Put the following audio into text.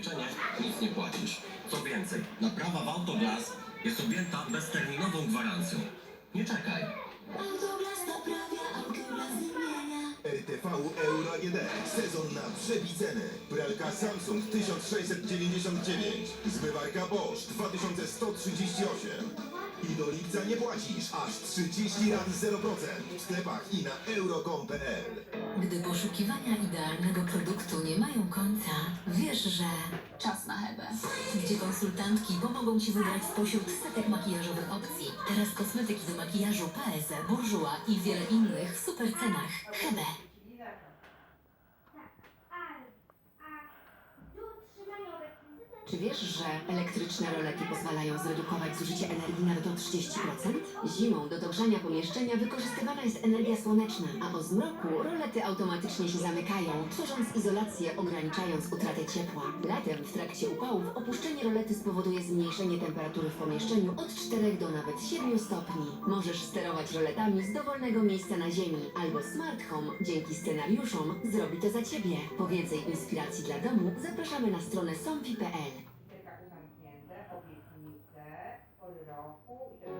ubezpieczenie, nic nie płacisz. Co więcej, naprawa w Autoglas jest objęta bezterminową gwarancją. Nie czekaj. Autoglas naprawia, Autoglas wymienia. RTV Euro AGD. Sezon na przebiceny. Pralka Samsung 1699. Zmywarka Bosch 2138. I do lipca nie płacisz aż 30 lat 0% w sklepach i na euro.com.pl. Gdy poszukiwania idealnego produktu nie mają Hebę. Gdzie konsultantki pomogą Ci wybrać spośród setek makijażowych opcji. Teraz kosmetyki do makijażu PSE, Bourjois i wiele innych w super cenach. Hebe. Czy wiesz, że elektryczne rolety pozwalają zredukować zużycie energii nawet o 30%? Zimą do dogrzania pomieszczenia wykorzystywana jest energia słoneczna, a o zmroku rolety automatycznie się zamykają, tworząc izolację, ograniczając utratę ciepła. Latem w trakcie upałów opuszczenie rolety spowoduje zmniejszenie temperatury w pomieszczeniu od 4 do nawet 7 stopni. Możesz sterować roletami z dowolnego miejsca na ziemi, albo Smart Home dzięki scenariuszom zrobi to za Ciebie. Po więcej inspiracji dla domu zapraszamy na stronę somfi.pl. 나오고 이런